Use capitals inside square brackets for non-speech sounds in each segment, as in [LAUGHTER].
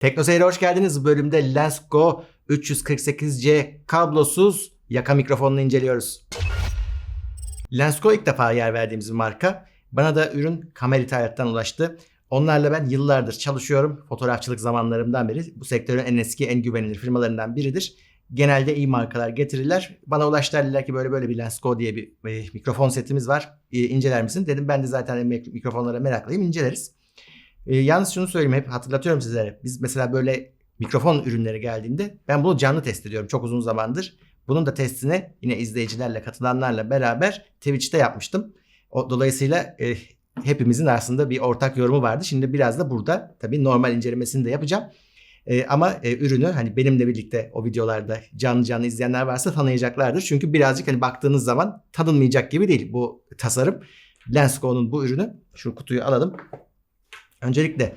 Teknoseyir'e hoş geldiniz. Bu bölümde Lensgo 348C kablosuz yaka mikrofonunu inceliyoruz. Lensgo ilk defa yer verdiğimiz bir marka. Bana da ürün Kamel İthalat'tan ulaştı. Onlarla ben yıllardır çalışıyorum. Fotoğrafçılık zamanlarımdan beri. Bu sektörün en eski, en güvenilir firmalarından biridir. Genelde iyi markalar getirirler. Bana ulaştılar ki böyle böyle bir Lensgo diye bir e, mikrofon setimiz var. E, inceler misin? Dedim ben de zaten mik- mikrofonlara meraklıyım. inceleriz. E, yalnız şunu söyleyeyim hep hatırlatıyorum sizlere. Biz mesela böyle mikrofon ürünleri geldiğinde ben bunu canlı test ediyorum çok uzun zamandır. Bunun da testini yine izleyicilerle katılanlarla beraber Twitch'te yapmıştım. O, dolayısıyla e, hepimizin aslında bir ortak yorumu vardı. Şimdi biraz da burada tabii normal incelemesini de yapacağım. E, ama e, ürünü hani benimle birlikte o videolarda canlı canlı izleyenler varsa tanıyacaklardır. Çünkü birazcık hani baktığınız zaman tanınmayacak gibi değil bu tasarım. Lensco'nun bu ürünü. Şu kutuyu alalım. Öncelikle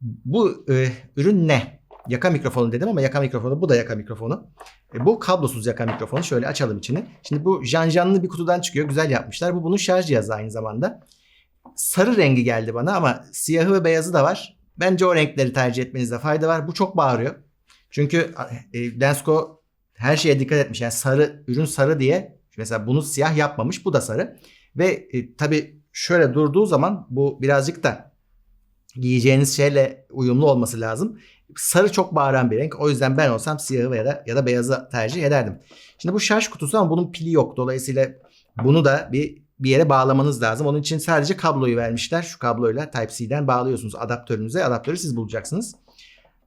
bu e, ürün ne? Yaka mikrofonu dedim ama yaka mikrofonu bu da yaka mikrofonu. E, bu kablosuz yaka mikrofonu. Şöyle açalım içini. Şimdi bu janjanlı bir kutudan çıkıyor. Güzel yapmışlar. Bu bunun şarj cihazı aynı zamanda. Sarı rengi geldi bana ama siyahı ve beyazı da var. Bence o renkleri tercih etmenizde fayda var. Bu çok bağırıyor. Çünkü e, Lensco her şeye dikkat etmiş. Yani sarı, ürün sarı diye mesela bunu siyah yapmamış. Bu da sarı. Ve e, tabii şöyle durduğu zaman bu birazcık da giyeceğiniz şeyle uyumlu olması lazım. Sarı çok bağıran bir renk. O yüzden ben olsam siyahı ya da ya da beyazı tercih ederdim. Şimdi bu şarj kutusu ama bunun pili yok. Dolayısıyla bunu da bir bir yere bağlamanız lazım. Onun için sadece kabloyu vermişler. Şu kabloyla Type-C'den bağlıyorsunuz adaptörünüze. Adaptörü siz bulacaksınız.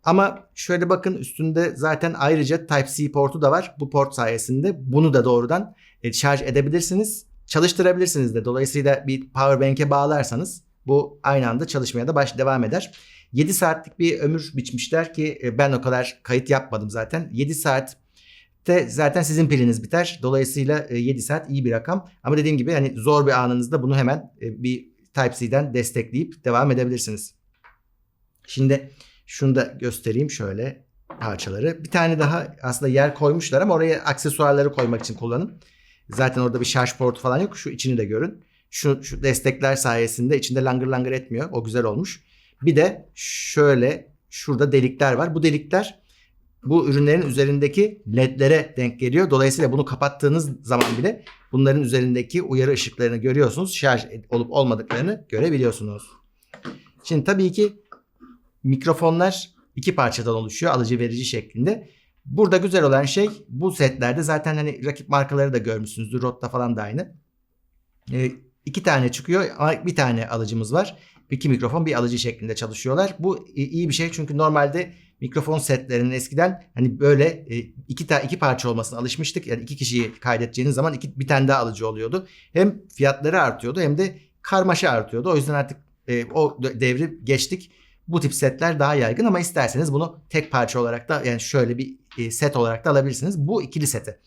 Ama şöyle bakın üstünde zaten ayrıca Type-C portu da var. Bu port sayesinde bunu da doğrudan e, şarj edebilirsiniz. Çalıştırabilirsiniz de. Dolayısıyla bir power bank'e bağlarsanız bu aynı anda çalışmaya da baş devam eder. 7 saatlik bir ömür biçmişler ki e, ben o kadar kayıt yapmadım zaten. 7 saatte zaten sizin piliniz biter. Dolayısıyla e, 7 saat iyi bir rakam. Ama dediğim gibi hani zor bir anınızda bunu hemen e, bir Type-C'den destekleyip devam edebilirsiniz. Şimdi şunu da göstereyim şöyle parçaları. Bir tane daha aslında yer koymuşlar ama oraya aksesuarları koymak için kullanın. Zaten orada bir şarj portu falan yok. Şu içini de görün. Şu, şu destekler sayesinde içinde langır langır etmiyor. O güzel olmuş. Bir de şöyle şurada delikler var. Bu delikler bu ürünlerin üzerindeki ledlere denk geliyor. Dolayısıyla bunu kapattığınız zaman bile bunların üzerindeki uyarı ışıklarını görüyorsunuz. Şarj olup olmadıklarını görebiliyorsunuz. Şimdi tabii ki mikrofonlar iki parçadan oluşuyor. Alıcı verici şeklinde. Burada güzel olan şey bu setlerde zaten hani rakip markaları da görmüşsünüzdür. Rotta falan da aynı. E, iki tane çıkıyor ama bir tane alıcımız var. İki mikrofon bir alıcı şeklinde çalışıyorlar. Bu iyi bir şey çünkü normalde mikrofon setlerinin eskiden hani böyle e, iki ta iki parça olmasına alışmıştık. Yani iki kişiyi kaydedeceğiniz zaman iki bir tane daha alıcı oluyordu. Hem fiyatları artıyordu hem de karmaşa artıyordu. O yüzden artık e, o devri geçtik. Bu tip setler daha yaygın ama isterseniz bunu tek parça olarak da yani şöyle bir e, set olarak da alabilirsiniz. Bu ikili seti.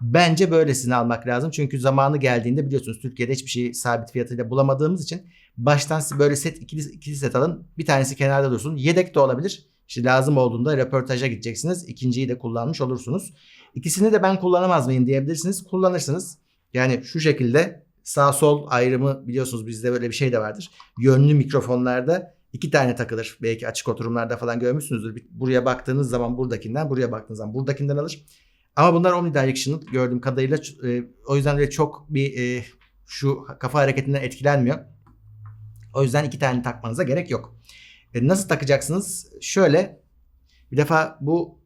Bence böylesini almak lazım. Çünkü zamanı geldiğinde biliyorsunuz Türkiye'de hiçbir şeyi sabit fiyatıyla bulamadığımız için baştan böyle set ikili, ikili set alın. Bir tanesi kenarda dursun. Yedek de olabilir. İşte lazım olduğunda röportaja gideceksiniz. İkinciyi de kullanmış olursunuz. İkisini de ben kullanamaz mıyım diyebilirsiniz. Kullanırsınız. Yani şu şekilde sağ sol ayrımı biliyorsunuz bizde böyle bir şey de vardır. Yönlü mikrofonlarda iki tane takılır. Belki açık oturumlarda falan görmüşsünüzdür. Buraya baktığınız zaman buradakinden, buraya baktığınız zaman buradakinden alır. Ama bunlar omnidirectional gördüğüm kadarıyla e, o yüzden de çok bir e, şu kafa hareketinden etkilenmiyor. O yüzden iki tane takmanıza gerek yok. E, nasıl takacaksınız? Şöyle bir defa bu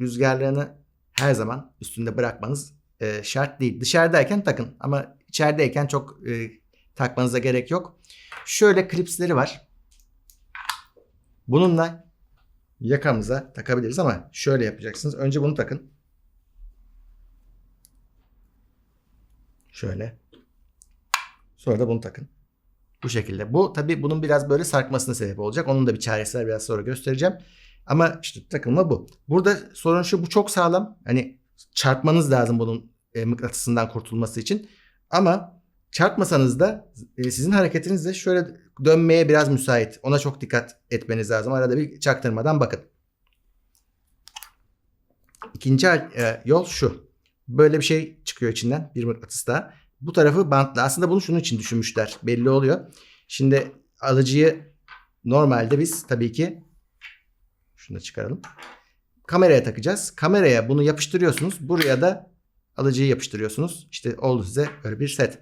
rüzgarlarını her zaman üstünde bırakmanız e, şart değil. Dışarıdayken takın ama içerideyken çok e, takmanıza gerek yok. Şöyle klipsleri var. Bununla yakamıza takabiliriz ama şöyle yapacaksınız. Önce bunu takın. Şöyle. Sonra da bunu takın. Bu şekilde. Bu tabi bunun biraz böyle sarkmasına sebep olacak. Onun da bir çaresi var biraz sonra göstereceğim. Ama işte takılma bu. Burada sorun şu bu çok sağlam. Hani çarpmanız lazım bunun e, mıknatısından kurtulması için. Ama çarpmasanız da e, sizin hareketiniz de şöyle dönmeye biraz müsait. Ona çok dikkat etmeniz lazım. Arada bir çaktırmadan bakın. İkinci e, yol şu. Böyle bir şey çıkıyor içinden. Bir mıknatıs daha. Bu tarafı bantlı. Aslında bunu şunun için düşünmüşler. Belli oluyor. Şimdi alıcıyı normalde biz tabii ki Şunu da çıkaralım. Kameraya takacağız. Kameraya bunu yapıştırıyorsunuz. Buraya da alıcıyı yapıştırıyorsunuz. İşte oldu size böyle bir set.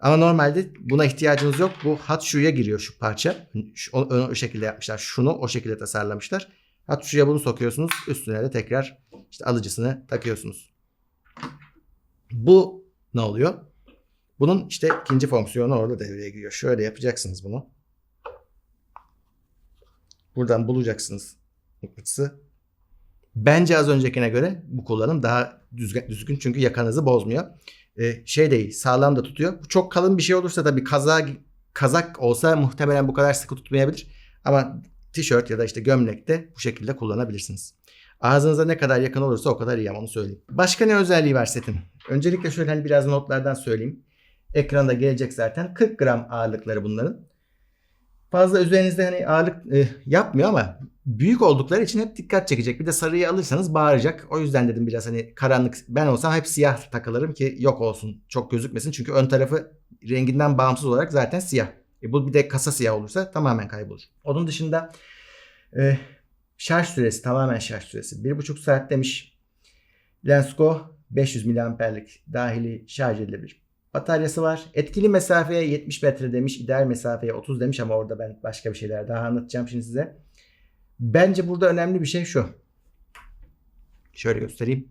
Ama normalde buna ihtiyacınız yok. Bu hat şuya giriyor şu parça. Şu, o, o şekilde yapmışlar. Şunu o şekilde tasarlamışlar. Hat şuya bunu sokuyorsunuz. Üstüne de tekrar işte alıcısını takıyorsunuz. Bu ne oluyor? Bunun işte ikinci fonksiyonu orada devreye giriyor. Şöyle yapacaksınız bunu. Buradan bulacaksınız mıknatısı. Bence az öncekine göre bu kullanım daha düzgün, düzgün çünkü yakanızı bozmuyor. Ee, şey değil sağlam da tutuyor. Bu çok kalın bir şey olursa tabii kaza, kazak olsa muhtemelen bu kadar sıkı tutmayabilir. Ama tişört ya da işte gömlekte bu şekilde kullanabilirsiniz. Ağzınıza ne kadar yakın olursa o kadar iyi ama onu söyleyeyim. Başka ne özelliği var setin? Öncelikle şöyle hani biraz notlardan söyleyeyim. Ekranda gelecek zaten. 40 gram ağırlıkları bunların. Fazla üzerinizde hani ağırlık e, yapmıyor ama büyük oldukları için hep dikkat çekecek. Bir de sarıyı alırsanız bağıracak. O yüzden dedim biraz hani karanlık. Ben olsam hep siyah takılırım ki yok olsun. Çok gözükmesin. Çünkü ön tarafı renginden bağımsız olarak zaten siyah. E bu bir de kasa siyah olursa tamamen kaybolur. Onun dışında e, şarj süresi tamamen şarj süresi. 1,5 saat demiş. Lensko 500 miliamperlik dahili şarj edilebilir bataryası var. Etkili mesafeye 70 metre demiş. ideal mesafeye 30 demiş ama orada ben başka bir şeyler daha anlatacağım şimdi size. Bence burada önemli bir şey şu. Şöyle göstereyim.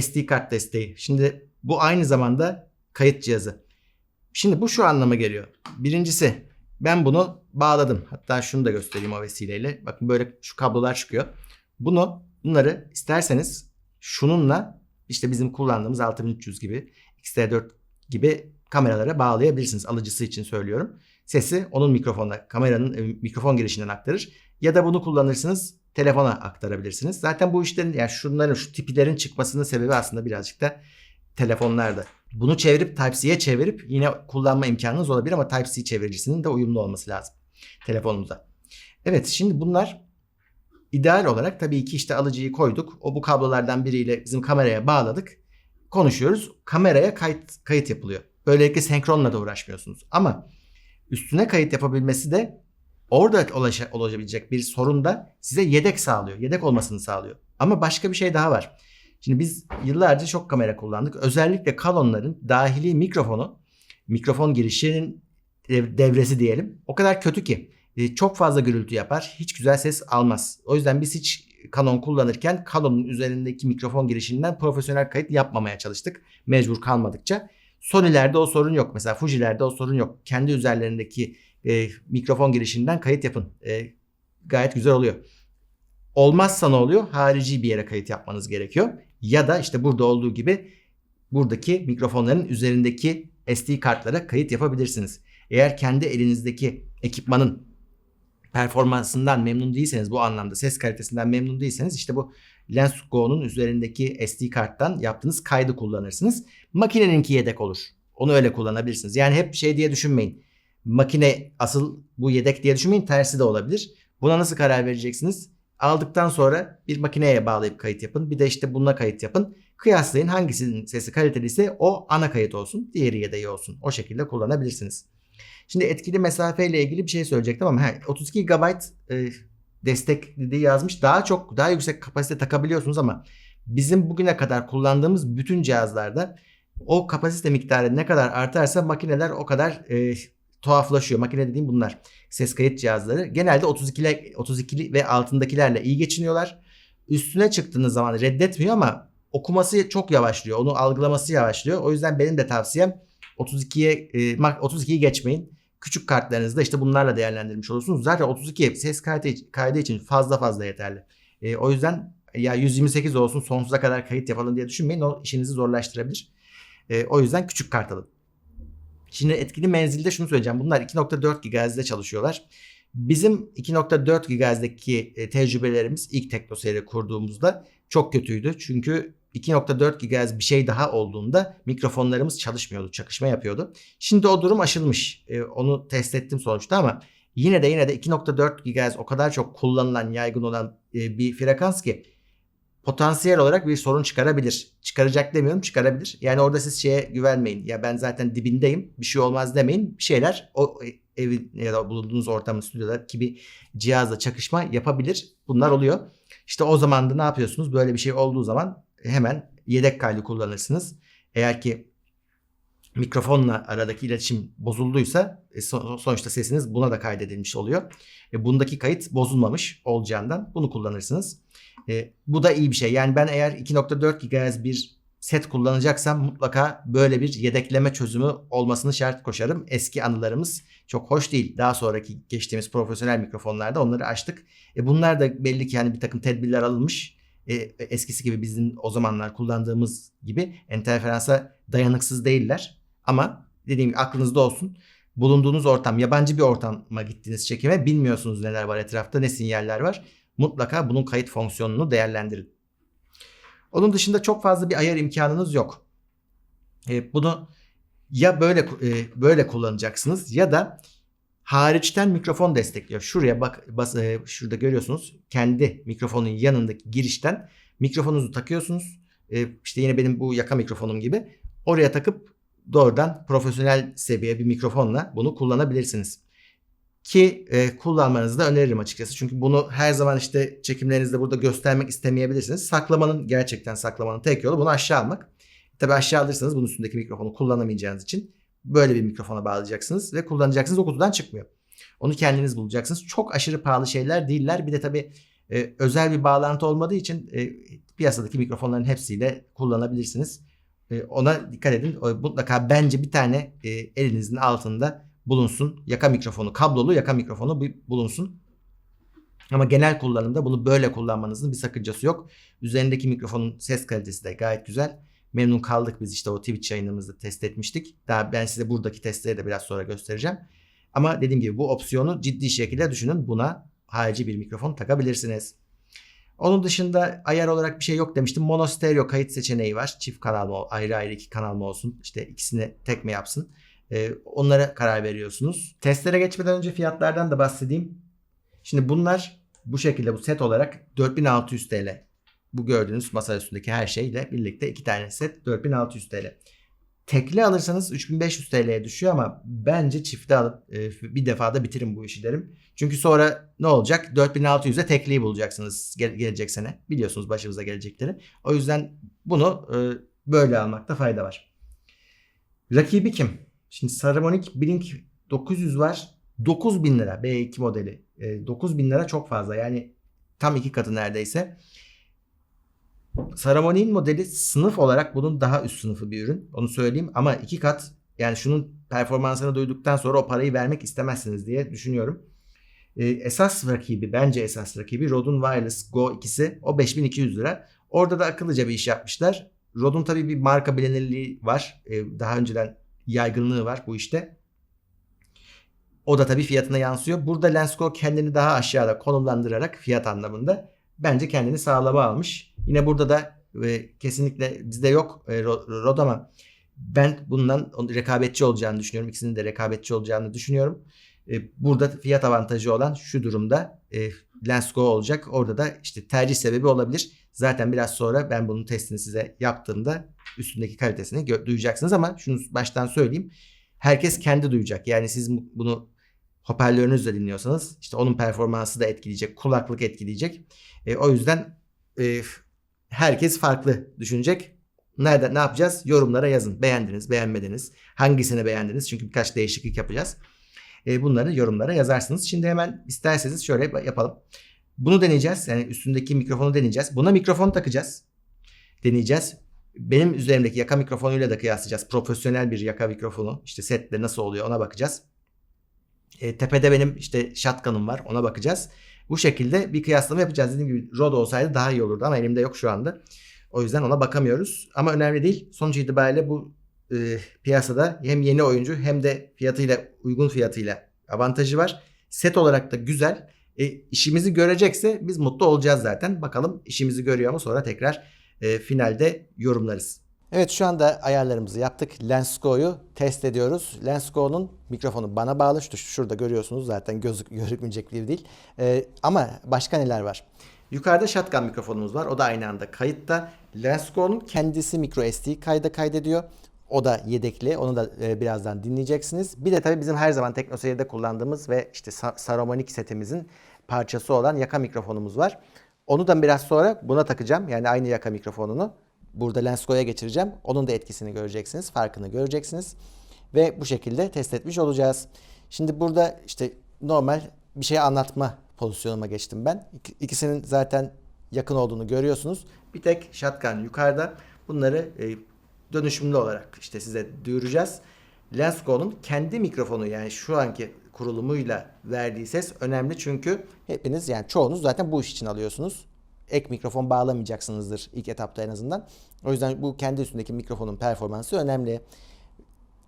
SD kart desteği. Şimdi bu aynı zamanda kayıt cihazı. Şimdi bu şu anlama geliyor. Birincisi ben bunu bağladım. Hatta şunu da göstereyim o vesileyle. Bakın böyle şu kablolar çıkıyor. Bunu bunları isterseniz şununla işte bizim kullandığımız 6300 gibi XT4 gibi kameralara bağlayabilirsiniz. Alıcısı için söylüyorum. Sesi onun mikrofonuna, kameranın e, mikrofon girişinden aktarır. Ya da bunu kullanırsınız telefona aktarabilirsiniz. Zaten bu işlerin yani şunların şu tipilerin çıkmasının sebebi aslında birazcık da telefonlarda. Bunu çevirip Type-C'ye çevirip yine kullanma imkanınız olabilir ama Type-C çeviricisinin de uyumlu olması lazım telefonunuza. Evet şimdi bunlar ideal olarak tabii ki işte alıcıyı koyduk. O bu kablolardan biriyle bizim kameraya bağladık konuşuyoruz. Kameraya kayıt, kayıt yapılıyor. Böylelikle senkronla da uğraşmıyorsunuz. Ama üstüne kayıt yapabilmesi de orada olabilecek bir sorun da size yedek sağlıyor. Yedek olmasını sağlıyor. Ama başka bir şey daha var. Şimdi biz yıllarca çok kamera kullandık. Özellikle Canon'ların dahili mikrofonu, mikrofon girişinin devresi diyelim. O kadar kötü ki e, çok fazla gürültü yapar. Hiç güzel ses almaz. O yüzden biz hiç Canon kullanırken Canon'un üzerindeki mikrofon girişinden profesyonel kayıt yapmamaya çalıştık. Mecbur kalmadıkça. Sony'lerde o sorun yok. Mesela Fuji'lerde o sorun yok. Kendi üzerlerindeki e, mikrofon girişinden kayıt yapın. E, gayet güzel oluyor. Olmazsa ne oluyor? Harici bir yere kayıt yapmanız gerekiyor. Ya da işte burada olduğu gibi buradaki mikrofonların üzerindeki SD kartlara kayıt yapabilirsiniz. Eğer kendi elinizdeki ekipmanın performansından memnun değilseniz bu anlamda ses kalitesinden memnun değilseniz işte bu Lens Go'nun üzerindeki SD karttan yaptığınız kaydı kullanırsınız. Makineninki yedek olur. Onu öyle kullanabilirsiniz. Yani hep şey diye düşünmeyin. Makine asıl bu yedek diye düşünmeyin. Tersi de olabilir. Buna nasıl karar vereceksiniz? Aldıktan sonra bir makineye bağlayıp kayıt yapın. Bir de işte bununla kayıt yapın. Kıyaslayın hangisinin sesi kaliteliyse o ana kayıt olsun. Diğeri yedeği olsun. O şekilde kullanabilirsiniz. Şimdi etkili mesafe ile ilgili bir şey söyleyecektim ama he, 32 GB e, desteklediği yazmış. Daha çok daha yüksek kapasite takabiliyorsunuz ama bizim bugüne kadar kullandığımız bütün cihazlarda o kapasite miktarı ne kadar artarsa makineler o kadar e, tuhaflaşıyor. Makine dediğim bunlar. Ses kayıt cihazları. Genelde 32 32 ve altındakilerle iyi geçiniyorlar. Üstüne çıktığınız zaman reddetmiyor ama okuması çok yavaşlıyor. Onu algılaması yavaşlıyor. O yüzden benim de tavsiyem 32'ye e, 32'yi geçmeyin. Küçük kartlarınızda işte bunlarla değerlendirmiş olursunuz. Zaten 32 ses kaydı, kaydı için fazla fazla yeterli. E, o yüzden ya 128 olsun sonsuza kadar kayıt yapalım diye düşünmeyin. O işinizi zorlaştırabilir. E, o yüzden küçük kart alın. Şimdi etkili menzilde şunu söyleyeceğim. Bunlar 2.4 GHz'de çalışıyorlar. Bizim 2.4 GHz'deki e, tecrübelerimiz ilk teknoseri kurduğumuzda çok kötüydü. Çünkü 2.4 GHz bir şey daha olduğunda mikrofonlarımız çalışmıyordu, çakışma yapıyordu. Şimdi o durum aşılmış. E, onu test ettim sonuçta ama yine de yine de 2.4 GHz o kadar çok kullanılan, yaygın olan e, bir frekans ki potansiyel olarak bir sorun çıkarabilir. Çıkaracak demiyorum çıkarabilir. Yani orada siz şeye güvenmeyin. Ya ben zaten dibindeyim bir şey olmaz demeyin. Bir şeyler o evin ya da bulunduğunuz ortamın stüdyodaki bir cihazla çakışma yapabilir. Bunlar oluyor. İşte o zaman da ne yapıyorsunuz? Böyle bir şey olduğu zaman hemen yedek kaydı kullanırsınız. Eğer ki mikrofonla aradaki iletişim bozulduysa e, son- sonuçta sesiniz buna da kaydedilmiş oluyor. E, bundaki kayıt bozulmamış olacağından bunu kullanırsınız. E, bu da iyi bir şey. Yani ben eğer 2.4 GHz bir set kullanacaksam mutlaka böyle bir yedekleme çözümü olmasını şart koşarım. Eski anılarımız çok hoş değil. Daha sonraki geçtiğimiz profesyonel mikrofonlarda onları açtık. E, bunlar da belli ki yani bir takım tedbirler alınmış. E, eskisi gibi bizim o zamanlar kullandığımız gibi interferansa dayanıksız değiller. Ama dediğim gibi aklınızda olsun. Bulunduğunuz ortam yabancı bir ortama gittiğiniz çekime bilmiyorsunuz neler var etrafta ne sinyaller var. Mutlaka bunun kayıt fonksiyonunu değerlendirin. Onun dışında çok fazla bir ayar imkanınız yok. E, bunu ya böyle e, böyle kullanacaksınız ya da hariçten mikrofon destekliyor. Şuraya bak bas, e, şurada görüyorsunuz. Kendi mikrofonun yanındaki girişten mikrofonunuzu takıyorsunuz. E, işte yine benim bu yaka mikrofonum gibi. Oraya takıp doğrudan profesyonel seviye bir mikrofonla bunu kullanabilirsiniz. Ki e, kullanmanızı da öneririm açıkçası. Çünkü bunu her zaman işte çekimlerinizde burada göstermek istemeyebilirsiniz. Saklamanın gerçekten saklamanın tek yolu bunu aşağı almak. Tabi aşağı alırsanız bunun üstündeki mikrofonu kullanamayacağınız için böyle bir mikrofona bağlayacaksınız ve kullanacaksınız o kutudan çıkmıyor. Onu kendiniz bulacaksınız. Çok aşırı pahalı şeyler değiller. Bir de tabi e, özel bir bağlantı olmadığı için e, piyasadaki mikrofonların hepsiyle kullanabilirsiniz. E, ona dikkat edin. O, mutlaka bence bir tane e, elinizin altında bulunsun. Yaka mikrofonu, kablolu yaka mikrofonu bulunsun. Ama genel kullanımda bunu böyle kullanmanızın bir sakıncası yok. Üzerindeki mikrofonun ses kalitesi de gayet güzel. Memnun kaldık biz işte o Twitch yayınımızda test etmiştik. Daha ben size buradaki testleri de biraz sonra göstereceğim. Ama dediğim gibi bu opsiyonu ciddi şekilde düşünün. Buna harici bir mikrofon takabilirsiniz. Onun dışında ayar olarak bir şey yok demiştim. Mono stereo kayıt seçeneği var. Çift kanal mı ayrı ayrı iki kanal mı olsun? İşte ikisini tek mi yapsın? Ee, onlara karar veriyorsunuz. Testlere geçmeden önce fiyatlardan da bahsedeyim. Şimdi bunlar bu şekilde bu set olarak 4600 TL. Bu gördüğünüz masa üstündeki her şeyle birlikte iki tane set 4600 TL. Tekli alırsanız 3500 TL'ye düşüyor ama bence çifte alıp e, bir defada bitirin bu işi derim. Çünkü sonra ne olacak? 4600'e tekliyi bulacaksınız gel- gelecek sene. Biliyorsunuz başımıza gelecekleri. O yüzden bunu e, böyle almakta fayda var. Rakibi kim? Şimdi Saramonic Blink 900 var. 9000 lira B2 modeli. E, 9000 lira çok fazla. Yani tam iki katı neredeyse. Saramonic'in modeli sınıf olarak bunun daha üst sınıfı bir ürün. Onu söyleyeyim ama iki kat yani şunun performansını duyduktan sonra o parayı vermek istemezsiniz diye düşünüyorum. Ee, esas rakibi bence esas rakibi Rode'un Wireless Go 2'si o 5200 lira. Orada da akıllıca bir iş yapmışlar. Rode'un tabii bir marka bilinirliği var. Ee, daha önceden yaygınlığı var bu işte. O da tabii fiyatına yansıyor. Burada Lensko kendini daha aşağıda konumlandırarak fiyat anlamında bence kendini sağlama almış. Yine burada da e, kesinlikle bizde yok e, Ro- Rode ama ben bundan rekabetçi olacağını düşünüyorum. İkisinin de rekabetçi olacağını düşünüyorum. E, burada fiyat avantajı olan şu durumda e, Lensko olacak. Orada da işte tercih sebebi olabilir. Zaten biraz sonra ben bunun testini size yaptığımda üstündeki kalitesini duyacaksınız ama şunu baştan söyleyeyim. Herkes kendi duyacak. Yani siz bu- bunu hoparlörünüzle dinliyorsanız işte onun performansı da etkileyecek. Kulaklık etkileyecek. E, o yüzden e, herkes farklı düşünecek. Nerede ne yapacağız? Yorumlara yazın. Beğendiniz, beğenmediniz. Hangisini beğendiniz? Çünkü birkaç değişiklik yapacağız. E, bunları yorumlara yazarsınız. Şimdi hemen isterseniz şöyle yapalım. Bunu deneyeceğiz. Yani üstündeki mikrofonu deneyeceğiz. Buna mikrofon takacağız. Deneyeceğiz. Benim üzerimdeki yaka mikrofonuyla da kıyaslayacağız. Profesyonel bir yaka mikrofonu. İşte sette nasıl oluyor ona bakacağız. E, tepede benim işte shotgun'ım var. Ona bakacağız. Bu şekilde bir kıyaslama yapacağız. Dediğim gibi Rode olsaydı daha iyi olurdu ama elimde yok şu anda. O yüzden ona bakamıyoruz. Ama önemli değil. Sonuç itibariyle bu e, piyasada hem yeni oyuncu hem de fiyatıyla uygun fiyatıyla avantajı var. Set olarak da güzel. E, işimizi görecekse biz mutlu olacağız zaten. Bakalım işimizi görüyor mu sonra tekrar e, finalde yorumlarız. Evet şu anda ayarlarımızı yaptık. Lensko'yu test ediyoruz. Lensko'nun mikrofonu bana bağlı. Şu- Şurada görüyorsunuz zaten gözük, [LAUGHS] gözükmeyecek bir değil. E, ama başka neler var? Yukarıda shotgun mikrofonumuz var. O da aynı anda kayıtta. Lensco'nun kendisi micro SD kayda kaydediyor. O da yedekli. Onu da e, birazdan dinleyeceksiniz. Bir de tabii bizim her zaman TeknoSeyir'de kullandığımız ve işte Sa- Saramonic setimizin parçası olan yaka mikrofonumuz var. Onu da biraz sonra buna takacağım. Yani aynı yaka mikrofonunu burada Lensco'ya geçireceğim. Onun da etkisini göreceksiniz, farkını göreceksiniz. Ve bu şekilde test etmiş olacağız. Şimdi burada işte normal bir şey anlatma pozisyonuma geçtim ben. İk- İkisinin zaten yakın olduğunu görüyorsunuz. Bir tek shotgun yukarıda. Bunları e, dönüşümlü olarak işte size duyuracağız. Lensco'nun kendi mikrofonu yani şu anki kurulumuyla verdiği ses önemli çünkü hepiniz yani çoğunuz zaten bu iş için alıyorsunuz. Ek mikrofon bağlamayacaksınızdır ilk etapta en azından. O yüzden bu kendi üstündeki mikrofonun performansı önemli.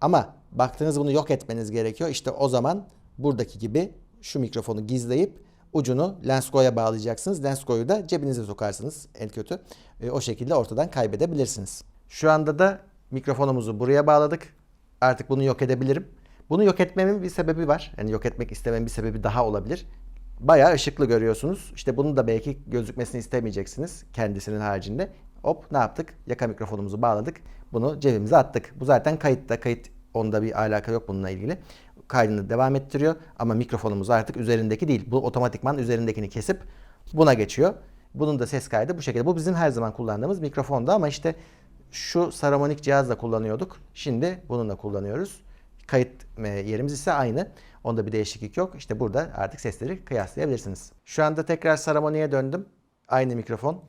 Ama baktığınız bunu yok etmeniz gerekiyor. İşte o zaman buradaki gibi şu mikrofonu gizleyip ucunu Lensco'ya bağlayacaksınız. Lensco'yu da cebinize sokarsınız en kötü. E, o şekilde ortadan kaybedebilirsiniz. Şu anda da mikrofonumuzu buraya bağladık. Artık bunu yok edebilirim. Bunu yok etmemin bir sebebi var. Yani yok etmek istememin bir sebebi daha olabilir. Bayağı ışıklı görüyorsunuz. İşte bunu da belki gözükmesini istemeyeceksiniz kendisinin haricinde. Hop ne yaptık? Yaka mikrofonumuzu bağladık. Bunu cebimize attık. Bu zaten kayıtta. Kayıt onda bir alaka yok bununla ilgili. Kaydını devam ettiriyor ama mikrofonumuz artık üzerindeki değil. Bu otomatikman üzerindekini kesip buna geçiyor. Bunun da ses kaydı bu şekilde. Bu bizim her zaman kullandığımız mikrofonda ama işte şu Saramonic cihazla kullanıyorduk. Şimdi bununla kullanıyoruz. Kayıt yerimiz ise aynı. Onda bir değişiklik yok. İşte burada artık sesleri kıyaslayabilirsiniz. Şu anda tekrar Saramonic'e döndüm. Aynı mikrofon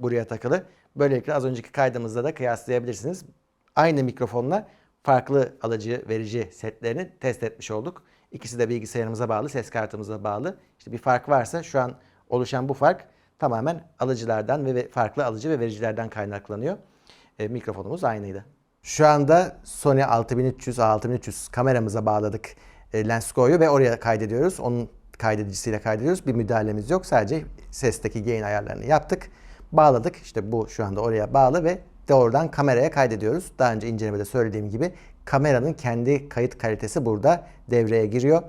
buraya takılı. Böylelikle az önceki kaydımızda da kıyaslayabilirsiniz. Aynı mikrofonla farklı alıcı verici setlerini test etmiş olduk. İkisi de bilgisayarımıza bağlı, ses kartımıza bağlı. İşte bir fark varsa şu an oluşan bu fark tamamen alıcılardan ve farklı alıcı ve vericilerden kaynaklanıyor. E, mikrofonumuz aynıydı. Şu anda Sony 6300 A6300 kameramıza bağladık e, Lensco'yu ve oraya kaydediyoruz. Onun kaydedicisiyle kaydediyoruz. Bir müdahalemiz yok. Sadece sesteki gain ayarlarını yaptık. Bağladık. İşte bu şu anda oraya bağlı ve doğrudan kameraya kaydediyoruz. Daha önce incelemede söylediğim gibi kameranın kendi kayıt kalitesi burada devreye giriyor.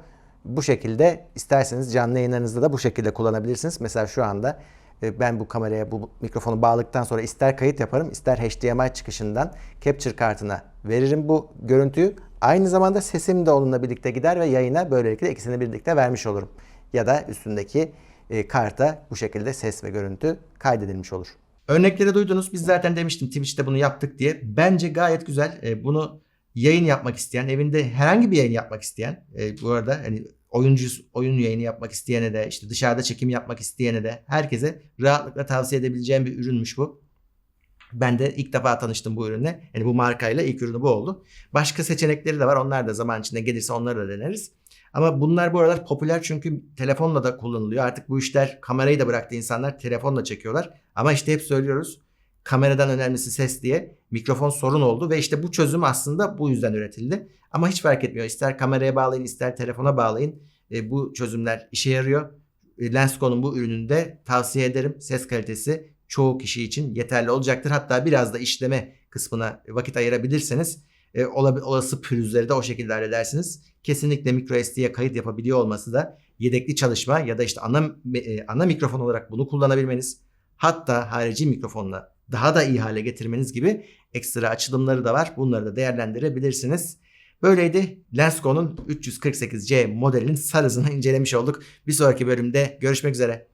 Bu şekilde isterseniz canlı yayınlarınızda da bu şekilde kullanabilirsiniz. Mesela şu anda ben bu kameraya bu mikrofonu bağladıktan sonra ister kayıt yaparım ister HDMI çıkışından capture kartına veririm bu görüntüyü. Aynı zamanda sesim de onunla birlikte gider ve yayına böylelikle ikisini birlikte vermiş olurum. Ya da üstündeki e, karta bu şekilde ses ve görüntü kaydedilmiş olur. Örnekleri duydunuz. Biz zaten demiştim Twitch'te bunu yaptık diye. Bence gayet güzel. E, bunu yayın yapmak isteyen, evinde herhangi bir yayın yapmak isteyen, e, bu arada hani oyuncu oyun yayını yapmak isteyene de işte dışarıda çekim yapmak isteyene de herkese rahatlıkla tavsiye edebileceğim bir ürünmüş bu. Ben de ilk defa tanıştım bu ürünle. Yani bu markayla ilk ürünü bu oldu. Başka seçenekleri de var. Onlar da zaman içinde gelirse onları da deneriz. Ama bunlar bu aralar popüler çünkü telefonla da kullanılıyor. Artık bu işler kamerayı da bıraktı insanlar telefonla çekiyorlar. Ama işte hep söylüyoruz kameradan önemlisi ses diye mikrofon sorun oldu ve işte bu çözüm aslında bu yüzden üretildi. Ama hiç fark etmiyor. İster kameraya bağlayın ister telefona bağlayın. E, bu çözümler işe yarıyor. E, Lensco'nun bu ürününü de tavsiye ederim. Ses kalitesi çoğu kişi için yeterli olacaktır. Hatta biraz da işleme kısmına vakit ayırabilirseniz e, olası pürüzleri de o şekilde halledersiniz. Kesinlikle micro SD'ye kayıt yapabiliyor olması da yedekli çalışma ya da işte ana e, ana mikrofon olarak bunu kullanabilmeniz hatta harici mikrofonla daha da iyi hale getirmeniz gibi ekstra açılımları da var. Bunları da değerlendirebilirsiniz. Böyleydi Lensco'nun 348C modelinin sarısını incelemiş olduk. Bir sonraki bölümde görüşmek üzere.